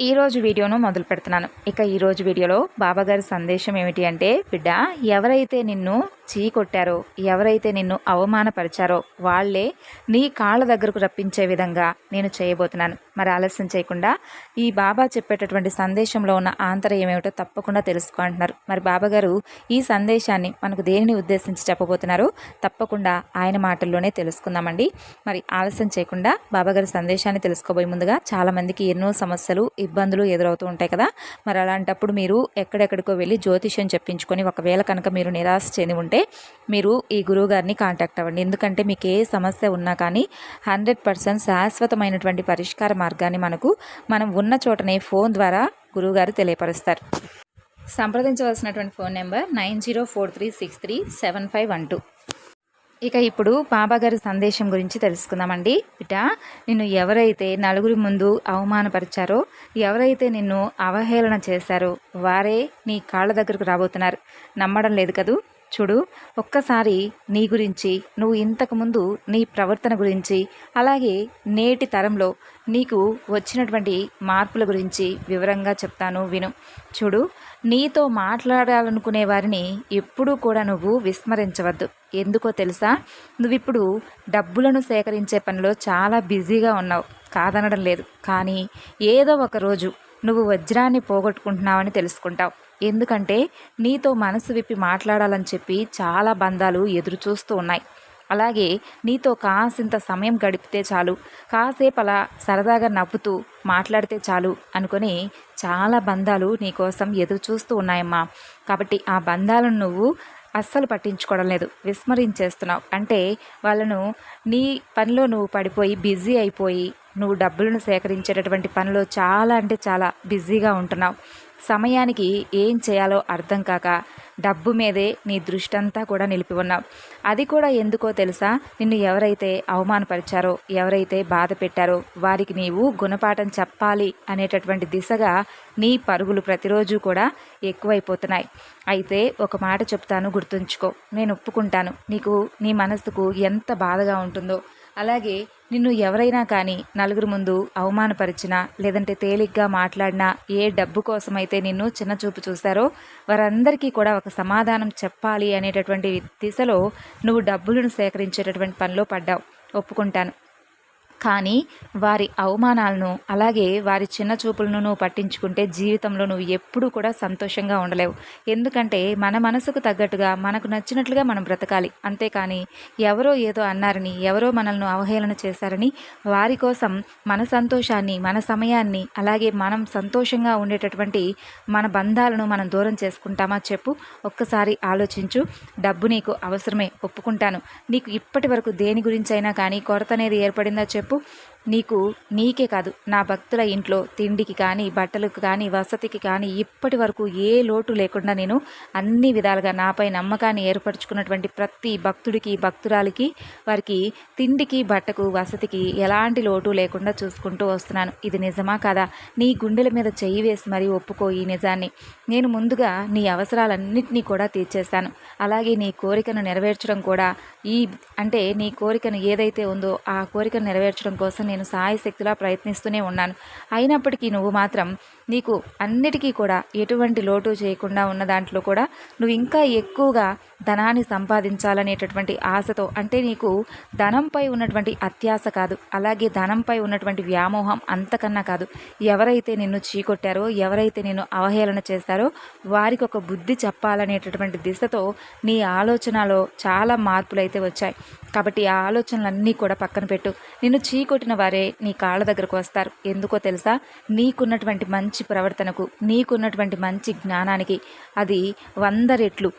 ఈరోజు వీడియోను మొదలు పెడుతున్నాను. ఇక ఈరోజు వీడియోలో బాబాగారి సందేశం ఏమిటి అంటే బిడ్డ ఎవరైతే నిన్ను చీ కొట్టారో ఎవరైతే నిన్ను అవమానపరిచారో వాళ్ళే నీ కాళ్ళ దగ్గరకు రప్పించే విధంగా నేను చేయబోతున్నాను. మరి ఆలస్యం చేయకుండా ఈ బాబా చెప్పేటటువంటి సందేశంలో ఉన్న ఆంతర్యం ఏమిటో తప్పకుండా తెలుసుకుంటున్నారు. మరి బాబాగారు ఈ సందేశాన్ని మనకు దేనిని ఉద్దేశించి చెప్పబోతున్నారు? తప్పకుండా ఆయన మాటల్లోనే తెలుసుకుందామండి. మరి ఆలస్యం చేయకుండా బాబాగారి సందేశాన్ని తెలుసుకోబోయే ముందుగా చాలామందికి ఎన్నో సమస్యలు ఇబ్బందులు ఎదురవుతూ ఉంటాయి కదా. మరి అలాంటప్పుడు మీరు ఎక్కడెక్కడికో వెళ్ళి జ్యోతిష్యం చెప్పించుకొని ఒకవేళ కనుక మీరు నిరాశ చెంది ఉంటే మీరు ఈ గురువు గారిని కాంటాక్ట్ అవ్వండి. ఎందుకంటే మీకు ఏ సమస్య ఉన్నా కానీ హండ్రెడ్ పర్సెంట్ శాశ్వతమైనటువంటి పరిష్కార మార్గాన్ని మనకు మనం ఉన్న చోటనే ఫోన్ ద్వారా గురువుగారు తెలియపరుస్తారు. సంప్రదించవలసినటువంటి phone number nine zero four three six three seven five one two. ఇక ఇప్పుడు బాబాగారి సందేశం గురించి తెలుసుకుందామండి. ఇట నిన్ను ఎవరైతే నలుగురి ముందు అవమానపరిచారో ఎవరైతే నిన్ను అవహేళన చేశారో వారే నీ కాళ్ళ దగ్గరకు రాబోతున్నారు. నమ్మడం లేదు కదూ? చూడు ఒక్కసారి నీ గురించి నువ్వు ఇంతకుముందు నీ ప్రవర్తన గురించి అలాగే నేటి తరంలో నీకు వచ్చినటువంటి మార్పుల గురించి వివరంగా చెప్తాను విను. చూడు నీతో మాట్లాడాలనుకునే వారిని ఎప్పుడూ కూడా నువ్వు విస్మరించవద్దు. ఎందుకో తెలుసా? నువ్విప్పుడు డబ్బులను సేకరించే పనిలో చాలా బిజీగా ఉన్నావు. కాదనడం లేదు. కానీ ఏదో ఒక రోజు నువ్వు వజ్రాన్ని పోగొట్టుకుంటున్నావని తెలుసుకుంటావు. ఎందుకంటే నీతో మనసు విప్పి మాట్లాడాలని చెప్పి చాలా బంధాలు ఎదురు చూస్తూ ఉన్నాయి. అలాగే నీతో కాసింత సమయం గడిపితే చాలు. కాసేపు అలా సరదాగా నవ్వుతూ మాట్లాడితే చాలు అనుకొని చాలా బంధాలు నీకోసం ఎదురు చూస్తూ ఉన్నాయమ్మా. కాబట్టి ఆ బంధాలను నువ్వు అస్సలు పట్టించుకోవడం లేదు. విస్మరించేస్తున్నావు. అంటే వాళ్ళను నీ పనిలో నువ్వు పడిపోయి బిజీ అయిపోయి నువ్వు డబ్బులను సేకరించేటటువంటి పనిలో చాలా అంటే చాలా బిజీగా ఉంటున్నావు. సమయానికి ఏం చేయాలో అర్థం కాక డబ్బు మీదే నీ దృష్టి అంతా కూడా నిలిపి ఉన్నావు. అది కూడా ఎందుకో తెలుసా? నిన్ను ఎవరైతే అవమానపరిచారో ఎవరైతే బాధ పెట్టారో వారికి నీవు గుణపాఠం చెప్పాలి అనేటటువంటి దిశగా నీ పరుగులు ప్రతిరోజు కూడా ఎక్కువైపోతున్నాయి. అయితే ఒక మాట చెప్తాను గుర్తుంచుకో. నేను ఒప్పుకుంటాను. నీకు నీ మనసుకు ఎంత బాధగా ఉంటుందో. అలాగే నిన్ను ఎవరైనా కానీ నలుగురు ముందు అవమానపరిచినా లేదంటే తేలిగ్గా మాట్లాడినా ఏ డబ్బు కోసమైతే నిన్ను చిన్నచూపు చూస్తారో వారందరికీ కూడా ఒక సమాధానం చెప్పాలి అనేటటువంటి దిశలో నువ్వు డబ్బులను సేకరించేటటువంటి పనిలో పడ్డావు. ఒప్పుకుంటాను. కానీ వారి అవమానాలను అలాగే వారి చిన్న చూపులను నువ్వు పట్టించుకుంటే జీవితంలో నువ్వు ఎప్పుడూ కూడా సంతోషంగా ఉండలేవు. ఎందుకంటే మన మనసుకు తగ్గట్టుగా మనకు నచ్చినట్లుగా మనం బ్రతకాలి. అంతేకాని ఎవరో ఏదో అన్నారని ఎవరో మనల్ని అవహేళన చేశారని వారి కోసం మన సంతోషాన్ని మన సమయాన్ని అలాగే మనం సంతోషంగా ఉండేటటువంటి మన బంధాలను మనం దూరం చేసుకుంటామా చెప్పు. ఒక్కసారి ఆలోచించు. డబ్బు నీకు అవసరమే. ఒప్పుకుంటాను. నీకు ఇప్పటి వరకు దేని గురించి అయినా కానీ కొరత అనేది ఏర్పడిందా చెప్పు. చెప్పు నీకు నీకే కాదు నా భక్తుల ఇంట్లో తిండికి కానీ బట్టలకు కానీ వసతికి కానీ ఇప్పటి వరకు ఏ లోటు లేకుండా నేను అన్ని విధాలుగా నాపై నమ్మకాన్ని ఏర్పరచుకున్నటువంటి ప్రతి భక్తుడికి భక్తురాలికి వారికి తిండికి బట్టకు వసతికి ఎలాంటి లోటు లేకుండా చూసుకుంటూ వస్తున్నాను. ఇది నిజమా కదా? నీ గుండెల మీద చెయ్యి వేసి మరీ ఒప్పుకో ఈ నిజాన్ని. నేను ముందుగా నీ అవసరాలన్నింటినీ కూడా తీర్చేస్తాను. అలాగే నీ కోరికను నెరవేర్చడం కూడా ఈ అంటే నీ కోరికను ఏదైతే ఉందో ఆ కోరికను నెరవేర్చడం కోసం నేను సాయశక్తిలా ప్రయత్నిస్తూనే ఉన్నాను. అయినప్పటికీ నువ్వు మాత్రం నీకు అన్నిటికీ కూడా ఎటువంటి లోటు చేయకుండా ఉన్న దాంట్లో కూడా నువ్వు ఇంకా ఎక్కువగా ధనాన్ని సంపాదించాలనేటటువంటి ఆశతో అంటే నీకు ధనంపై ఉన్నటువంటి అత్యాశ కాదు అలాగే ధనంపై ఉన్నటువంటి వ్యామోహం అంతకన్నా కాదు. ఎవరైతే నిన్ను చీకొట్టారో ఎవరైతే నిన్ను అవహేళన చేస్తారో వారికి ఒక బుద్ధి చెప్పాలనేటటువంటి దిశతో నీ ఆలోచనలో చాలా మార్పులు అయితే వచ్చాయి. కాబట్టి ఆ ఆలోచనలన్నీ కూడా పక్కన పెట్టు. నిన్ను చీకొట్టిన వారే నీ కాళ్ళ దగ్గరకు వస్తారు. ఎందుకో తెలుసా? నీకున్నటువంటి మంచి ప్రవర్తనకు నీకున్నటువంటి మంచి జ్ఞానానికి. అది వంద రెట్లు.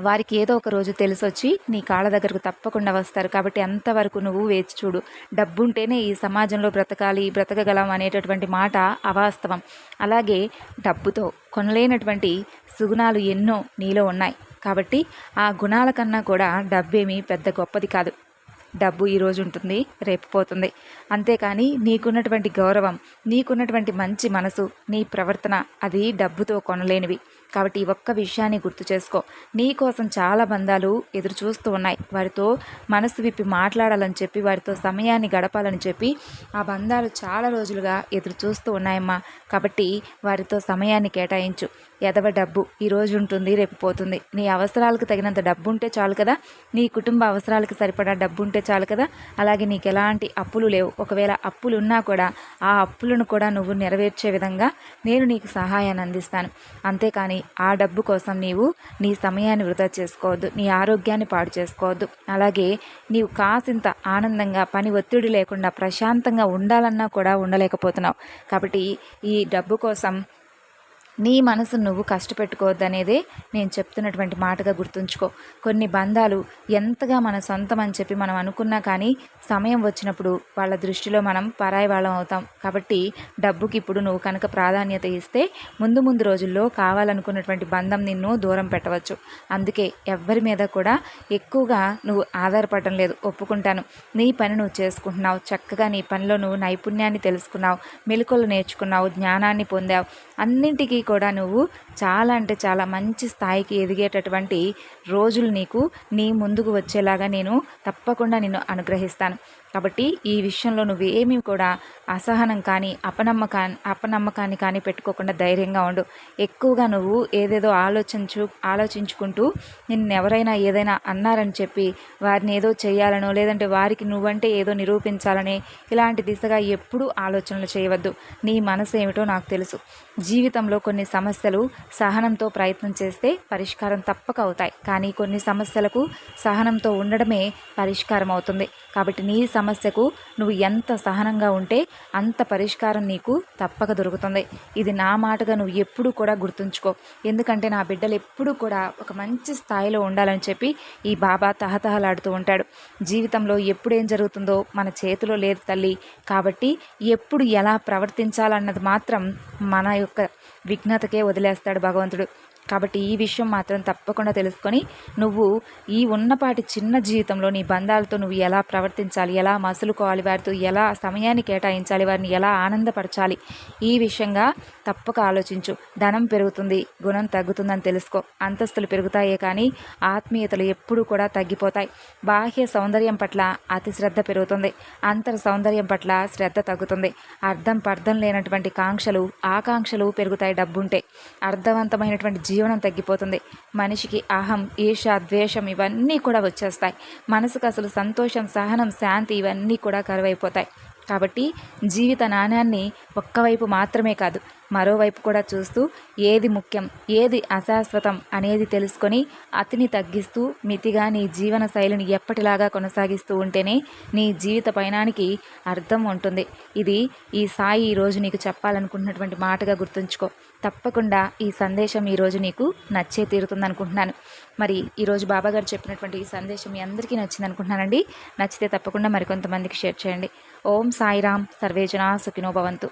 వారికి ఏదో ఒక రోజు తెలిసొచ్చి నీ కాళ్ళ దగ్గరకు తప్పకుండా వస్తారు. కాబట్టి అంతవరకు నువ్వు వేచి చూడు. డబ్బుంటేనే ఈ సమాజంలో బ్రతకాలి బ్రతకగలం అనేటటువంటి మాట అవాస్తవం. అలాగే డబ్బుతో కొనలేనటువంటి సుగుణాలు ఎన్నో నీలో ఉన్నాయి. కాబట్టి ఆ గుణాల కన్నా కూడా డబ్బేమీ పెద్ద గొప్పది కాదు. డబ్బు ఈరోజు ఉంటుంది రేపు పోతుంది. అంతేకాని నీకున్నటువంటి గౌరవం నీకున్నటువంటి మంచి మనసు నీ ప్రవర్తన అది డబ్బుతో కొనలేనివి. కాబట్టి ఈ ఒక్క విషయాన్ని గుర్తు చేసుకో. నీ కోసం చాలా బంధాలు ఎదురు చూస్తూ ఉన్నాయి. వారితో మనసు విప్పి మాట్లాడాలని చెప్పి వారితో సమయాన్ని గడపాలని చెప్పి ఆ బంధాలు చాలా రోజులుగా ఎదురు చూస్తూ ఉన్నాయమ్మా. కాబట్టి వారితో సమయాన్ని కేటాయించు. ఎదవ డబ్బు. ఈరోజు ఉంటుంది రేపు పోతుంది. నీ అవసరాలకు తగినంత డబ్బు ఉంటే చాలు కదా. నీ కుటుంబ అవసరాలకు సరిపడా డబ్బు ఉంటే చాలు కదా. అలాగే నీకు ఎలాంటి అప్పులు లేవు. ఒకవేళ అప్పులు ఉన్నా కూడా ఆ అప్పులను కూడా నువ్వు నెరవేర్చే విధంగా నేను నీకు సహాయాన్ని అందిస్తాను. అంతేకాని ఆ డబ్బు కోసం నీవు నీ సమయాన్ని వృధా చేసుకోవద్దు. నీ ఆరోగ్యాన్ని పాడు చేసుకోవద్దు. అలాగే నీవు కాసింత ఆనందంగా పని ఒత్తిడి లేకుండా ప్రశాంతంగా ఉండాలన్నా కూడా ఉండలేకపోతున్నావు. కాబట్టి ఈ డబ్బు కోసం నీ మనసు నువ్వు కష్టపెట్టుకోవద్దనేదే నేను చెప్తున్నటువంటి మాటగా గుర్తుంచుకో. కొన్ని బంధాలు ఎంతగా మన సొంతం అని చెప్పి మనం అనుకున్నా కానీ సమయం వచ్చినప్పుడు వాళ్ళ దృష్టిలో మనం పరాయి వాళ్ళం అవుతాం. కాబట్టి డబ్బుకి ఇప్పుడు నువ్వు కనుక ప్రాధాన్యత ఇస్తే ముందు ముందు రోజుల్లో కావాలనుకున్నటువంటి బంధం నిన్ను దూరం పెట్టవచ్చు. అందుకే ఎవ్వరి మీద కూడా ఎక్కువగా నువ్వు ఆధారపడటం లేదు. ఒప్పుకుంటాను. నీ పని నువ్వు చేసుకుంటున్నావు. చక్కగా నీ పనిలో నువ్వు నైపుణ్యాన్ని తెలుసుకున్నావు. మెలకులు నేర్చుకున్నావు. జ్ఞానాన్ని పొందావు. అన్నింటికీ కూడా నువ్వు చాలా అంటే చాలా మంచి స్థాయికి ఎదిగేటటువంటి రోజులు నీకు నీ ముందుకు వచ్చేలాగా నేను తప్పకుండా నిన్ను అనుగ్రహిస్తాను. కాబట్టి ఈ విషయంలో నువ్వేమీ కూడా అసహనం కానీ అపనమ్మకా అపనమ్మకాన్ని కానీ పెట్టుకోకుండా ధైర్యంగా ఉండు. ఎక్కువగా నువ్వు ఏదేదో ఆలోచించు ఆలోచించుకుంటూ నిన్ను ఎవరైనా ఏదైనా అన్నారని చెప్పి వారిని ఏదో చేయాలనో లేదంటే వారికి నువ్వంటే ఏదో నిరూపించాలని ఇలాంటి దిశగా ఎప్పుడూ ఆలోచనలు చేయవద్దు. నీ మనసు ఏమిటో నాకు తెలుసు. జీవితంలో కొన్ని సమస్యలు సహనంతో ప్రయత్నం చేస్తే పరిష్కారం తప్పక అవుతాయి. కానీ కొన్ని సమస్యలకు సహనంతో ఉండడమే పరిష్కారం అవుతుంది కాబట్టి నీ సమస్యకు నువ్వు ఎంత సహనంగా ఉంటే అంత పరిష్కారం నీకు తప్పక దొరుకుతుంది. ఇది నా మాటగా నువ్వు ఎప్పుడూ కూడా గుర్తుంచుకో. ఎందుకంటే నా బిడ్డలు ఎప్పుడూ కూడా ఒక మంచి స్థాయిలో ఉండాలని చెప్పి ఈ బాబా తహతహలాడుతూ ఉంటాడు. జీవితంలో ఎప్పుడు ఏం జరుగుతుందో మన చేతిలో లేదు తల్లి. కాబట్టి ఎప్పుడు ఎలా ప్రవర్తించాలన్నది మాత్రం మన యొక్క విఘ్నతకే వదిలేస్తాడు భగవంతుడు. కాబట్టి ఈ విషయం మాత్రం తప్పకుండా తెలుసుకొని నువ్వు ఈ ఉన్నపాటి చిన్న జీవితంలో నీ బంధాలతో నువ్వు ఎలా ప్రవర్తించాలి ఎలా మసులుకోవాలి వారితో ఎలా సమయాన్ని కేటాయించాలి వారిని ఎలా ఆనందపరచాలి ఈ విషయంగా తప్పక ఆలోచించు. ధనం పెరుగుతుంది గుణం తగ్గుతుందని తెలుసుకో. అంతస్తులు పెరుగుతాయే కానీ ఆత్మీయతలు ఎప్పుడూ కూడా తగ్గిపోతాయి. బాహ్య సౌందర్యం పట్ల అతి శ్రద్ధ పెరుగుతుంది. అంతర సౌందర్యం పట్ల శ్రద్ధ తగ్గుతుంది. అర్థం పర్థం లేనటువంటి కాంక్షలు ఆకాంక్షలు పెరుగుతాయి డబ్బుంటే. అర్థవంతమైనటువంటి జీవనం తగ్గిపోతుంది. మనిషికి అహం ఈర్ష ద్వేషం ఇవన్నీ కూడా వచ్చేస్తాయి. మనసుకు అసలు సంతోషం సహనం శాంతి ఇవన్నీ కూడా కరువైపోతాయి. కాబట్టి జీవిత నాణ్యాన్ని ఒక్కవైపు మాత్రమే కాదు మరోవైపు కూడా చూస్తూ ఏది ముఖ్యం ఏది అశాశ్వతం అనేది తెలుసుకొని అతిని తగ్గిస్తూ మితిగా నీ జీవన శైలిని ఎప్పటిలాగా కొనసాగిస్తూ ఉంటేనే నీ జీవిత పయనానికి అర్థం ఉంటుంది. ఇది ఈ సాయి ఈరోజు నీకు చెప్పాలనుకుంటున్నటువంటి మాటగా గుర్తుంచుకో. తప్పకుండా ఈ సందేశం ఈరోజు నీకు నచ్చే తీరుతుంది అనుకుంటున్నాను మరి ఈరోజు బాబాగారు చెప్పినటువంటి ఈ సందేశం మీ అందరికీ నచ్చింది అనుకుంటున్నానండి నచ్చితే తప్పకుండా మరికొంతమందికి షేర్ చేయండి. ఓం సాయిరామ్ సర్వేజనా సుఖినో భవంతు.